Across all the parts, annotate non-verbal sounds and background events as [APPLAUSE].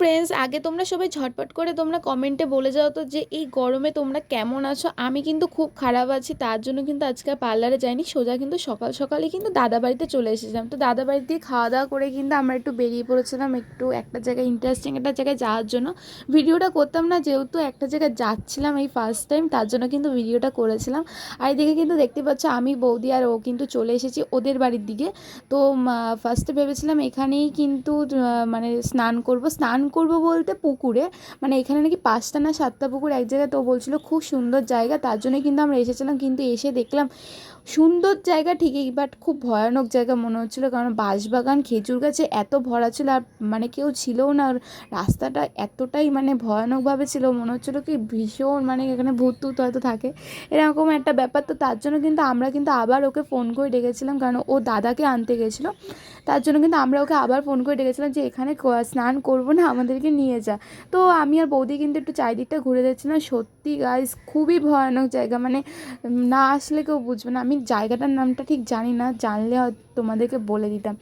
Friends আগে তোমরা সবাই ঝটপট করে তোমরা কমেন্টে বলে যাও তো যে এই গরমে তোমরা কেমন আছো? আমি কিন্তু খুব খারাপ আছি, তার জন্য কিন্তু আজকে পার্লারে যাইনি। সোজা কিন্তু সকাল সকালে কিন্তু দাদা বাড়িতে চলে এসেছিলাম। তো দাদা বাড়ি দিয়ে খাওয়া দাওয়া করে কিন্তু আমরা একটু বেরিয়ে পড়েছিলাম একটু একটা জায়গায় ইন্টারেস্টিং একটা জায়গায় যাওয়ার জন্য। ভিডিওটা করতাম না, যেহেতু একটা জায়গায় যাচ্ছিলাম এই ফার্স্ট টাইম তার জন্য কিন্তু ভিডিওটা করেছিলাম। আর এদিকে কিন্তু দেখতে পাচ্ছ আমি, বৌদি আর ও কিন্তু চলে এসেছি ওদের বাড়ির দিকে। তো ফার্স্টে ভেবেছিলাম এখানেই কিন্তু মানে স্নান করব। স্নান করব বলতে পুকুরে। মানে এখানে নাকি পাঁচটা না সাতটা পুকুর এক জায়গায় তো বলছিলো খুব সুন্দর জায়গা, তার জন্যই কিন্তু আমরা এসেছিলাম। কিন্তু এসে দেখলাম সুন্দর জায়গা ঠিকই বাট খুব ভয়ানক জায়গা মনে হচ্ছিল। কারণ বাঁশবাগান, খেজুর গাছে এত ভরা ছিল আর মানে কেউ ছিলও না। আর রাস্তাটা এতটাই মানে ভয়ানকভাবে ছিল, মনে হচ্ছিল কি ভীষণ মানে এখানে ভূত টুত হয়তো থাকে। এরকম একটা ব্যাপার। তো তার জন্য কিন্তু আমরা কিন্তু আবার ওকে ফোন করে ডেকেছিলাম, কারণ ও দাদাকে আনতে গেছিল। তার জন্য কিন্তু আমরা ওকে আবার ফোন করে ডেকেছিলাম যে, এখানে স্নান করব না, আমাদেরকে নিয়ে যা। তো আমি আর বৌদি কিন্তু একটু চারিদিকটা ঘুরে দেখছিলাম। সত্যি গাইস খুবই ভয়ানক জায়গা। মানে না আসলে কেউ বুঝবে না। আমি জায়গাটার নামটা ঠিক জানি না, জানলে তোমাদেরকে বলে দিতাম।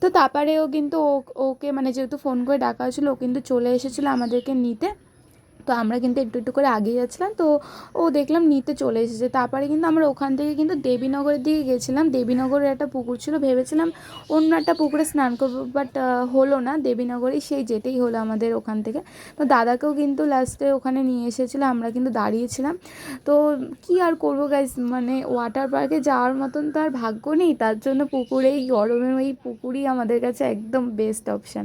তো তারপরেও কিন্তু ও- ওকে মানে যেহেতু ফোন করে ডাকা হয়েছিল, ও কিন্তু চলে এসেছিল আমাদেরকে নিতে। তো আমরা কিন্তু একটু একটু করে আগিয়ে যাচ্ছিলাম। তো ও দেখলাম নিতে চলে এসেছে। তারপরে কিন্তু আমরা ওখান থেকে কিন্তু দেবীনগরের দিকে গেছিলাম। দেবীনগরের একটা পুকুর ছিল। ভেবেছিলাম অন্য একটা পুকুরে স্নান করব বাট হলো না। দেবীনগরেই সেই যেতেই হলো আমাদের ওখান থেকে। তো দাদাকেও কিন্তু লাস্টে ওখানে নিয়ে এসেছিল। আমরা কিন্তু দাঁড়িয়েছিলাম। তো কি আর করব গাইজ মানে ওয়াটার পার্কে যাওয়ার মতন তো আর ভাগ্য নেই। তার জন্য পুকুরেই গরমে ওই পুকুরই আমাদের কাছে একদম বেস্ট অপশান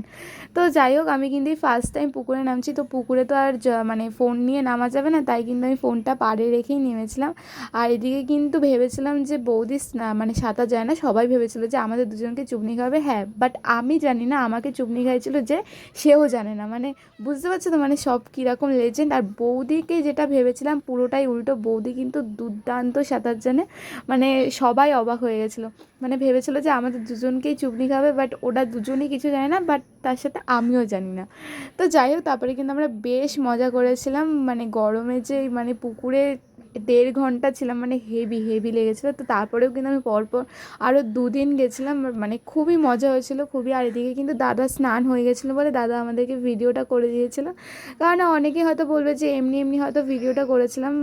তো যাই হোক, আমি কিন্তু এই ফার্স্ট টাইম পুকুরে নামছি। তো পুকুরে তো আর মানে ফোন নিয়ে নামা যাবে না, তাই কিন্তু আমি ফোনটা পাড়ে রেখেই নেমেছিলাম। আর এদিকে কিন্তু ভেবেছিলাম যে বৌদি মানে সাঁতার যায় না, সবাই ভেবেছিল যে আমাদের দুজনকে চুবনি খাবে হ্যাঁ বাট আমি জানি না, আমাকে চুবনি খাইছিল যে সেও জানে না। মানে বুঝতে পারছ তো মানে সব কীরকম লেজেন্ড আর বৌদিকে যেটা ভেবেছিলাম পুরোটাই উল্টো, বৌদি কিন্তু দুর্দান্ত সাঁতার জানে মানে সবাই অবাক হয়ে গেছিল। মানে ভেবেছিল যে আমাদের দুজনকেই চুবনি খাবে বাট ওরা দুজনেই কিছু জানে না বাট তার সাথে আমিও জানি না। তো যাই হোক, তারপরে কিন্তু আমরা বেশ মজা করেছিলাম মানে গরমে যে মানে পুকুরে দেড় ঘণ্টা ছিলাম মানে হেভি হেভি লেগেছিলো। তো তারপরেও কিন্তু আমি পরপর আরও দুদিন গেছিলাম মানে খুবই মজা হয়েছিল, খুবই আর এদিকে কিন্তু দাদা স্নান হয়ে গেছিল বলে দাদা আমাদেরকে ভিডিওটা করে দিয়েছিল। কারণ অনেকে হয়তো বলবে যে এমনি এমনি হয়তো ভিডিওটা করেছিলাম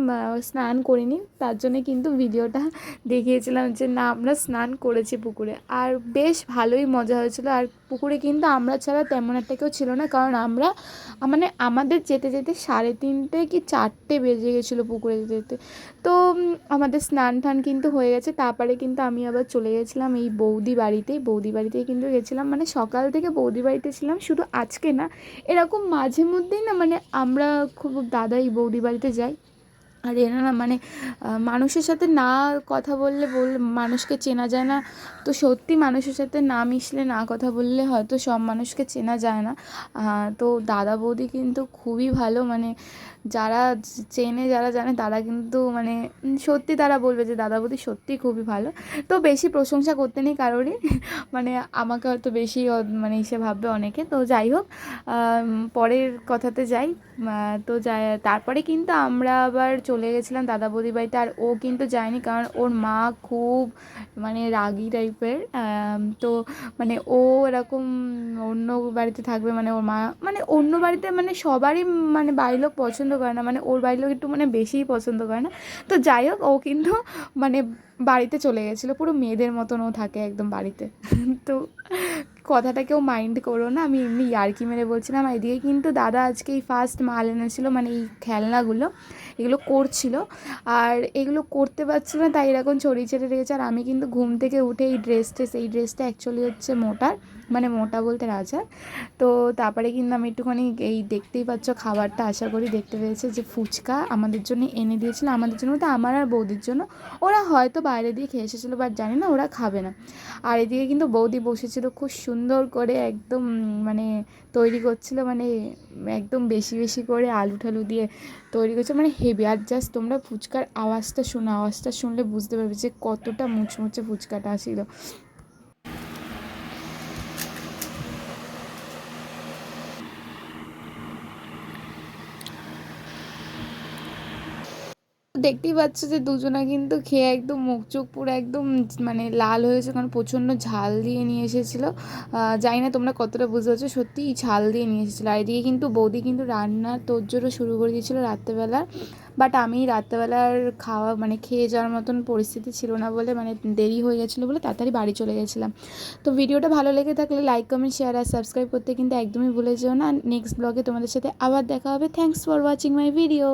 স্নান করিনি, তার জন্য কিন্তু ভিডিওটা দেখিয়েছিলাম যে না, আমরা স্নান করেছি পুকুরে। আর বেশ ভালোই মজা হয়েছিল, আর পুকুরে কিন্তু আমরা ছাড়া তেমন একটা কেউ ছিল না, কারণ আমরা মানে আমাদের যেতে যেতে সাড়ে তিনটে কি চারটে বেজে গেছিল পুকুরে যেতে যেতে। তো আমাদের স্নান টান কিন্তু হয়ে গেছে। তারপরে কিন্তু আমি আবার চলে গেছিলাম এই বৌদি বাড়িতেই বৌদি বাড়িতেই কিন্তু গেছিলাম। মানে সকাল থেকে বৌদি বাড়িতে ছিলাম, শুধু আজকে না, এরকম মাঝে মধ্যেই না মানে আমরা খুব দাদাই বৌদি বাড়িতে যাই। আর এরা না মানে মানুষের সাথে না কথা বললে বল, মানুষকে চেনা যায় না। তো সত্যি মানুষের সাথে না মিশলে, না কথা বললে হয়তো সব মানুষকে চেনা যায় না। তো দাদা বৌদি কিন্তু খুবই ভালো মানে যারা চেনে, যারা জানে তারা কিন্তু মানে সত্যি তারা বলবে যে দাদা বৌদি সত্যিই খুবই ভালো। তো বেশি প্রশংসা করতে নেই কারোরই। [LAUGHS] মানে আমাকে হয়তো বেশি মানে ইসে ভাববে অনেকে। তো যাই হোক পরের কথাতে যাই। তো যাই, তারপরে কিন্তু আমরা আবার চলে গেছিলাম দাদা বৌদি বাড়িতে আর ও কিন্তু যায়নি কারণ ওর মা খুব মানে রাগী টাইপের। তো মানে ও এরকম অন্য বাড়িতে থাকবে মানে ওর মা মানে অন্য বাড়িতে মানে সবারই মানে বাড়ির লোক পছন্দ করে না মানে ওর বাড়ির লোক একটু মানে বেশিই পছন্দ করে না। তো যাই হোক, ও কিন্তু মানে বাড়িতে চলে গেছিল, পুরো মেয়েদের মতন ও থাকে একদম বাড়িতে। [LAUGHS] তো কথাটা কেউ মাইন্ড করো না। আমি এমনি ইয়ার্কি মেরে বলছিলাম, এদিকে কিন্তু দাদা আজকে এই ফার্স্ট মাল এনেছিলো মানে এই খেলনাগুলো, এগুলো করছিল। আর এগুলো করতে পারছিল না, তাই এরকম ছড়িয়ে ছেড়ে রেখেছে। আর আমি কিন্তু ঘুম থেকে উঠে এই ড্রেস ট্রেস এই ড্রেসটা অ্যাকচুয়ালি হচ্ছে মোটার মানে মোটা বলতে রাজা। তো তারপরে কিন্তু আমি একটুখানি এই দেখতেই পাচ্ছ, খাবারটা আশা করি দেখতে পেয়েছে যে ফুচকা আমাদের জন্য এনে দিয়েছিল। আমাদের জন্য তো আমার আর বৌদির জন্য। ওরা হয়তো বাইরে দিয়ে খেয়ে এসেছিল বাট জানি না ওরা খাবে না। আর এদিকে কিন্তু বৌদি বসেছিল খুব সুন্দর করে একদম মানে তৈরি করছিল মানে একদম বেশি বেশি করে আলু ঠালু দিয়ে তৈরি করছে মানে হেভি। আর জাস্ট তোমরা ফুচকার আওয়াজটা শোনো, আওয়াজটা শুনলে বুঝতে পারবে যে কতটা মুচমুচে ফুচকাটা ছিল দেখতেই পাচ্ছ যে দুজনা কিন্তু খেয়ে একদম মুখ চোখ পুরো একদম মানে লাল হয়েছে কারণ প্রচণ্ড ঝাল দিয়ে নিয়ে এসেছিল। জানি না তোমরা কতটা বুঝতে পারছ, সত্যিই ঝাল দিয়ে নিয়ে এসেছিল। আর এদিকে কিন্তু বৌদি কিন্তু রান্নার তোড়জোড়ও শুরু করে দিয়েছিলো রাত্রেবেলা। বাট আমি রাত্রেবেলার খাওয়া মানে খেয়ে যাওয়ার মতন পরিস্থিতি ছিল না বলে মানে দেরি হয়ে গেছিল বলে তাড়াতাড়ি বাড়ি চলে গেছিলাম। তো ভিডিওটা ভালো লেগে থাকলে লাইক কমেন্ট শেয়ার আর সাবস্ক্রাইব করতে কিন্তু একদমই ভুলে যেও না। নেক্সট ব্লগে তোমাদের সাথে আবার দেখা হবে। Thanks for watching my video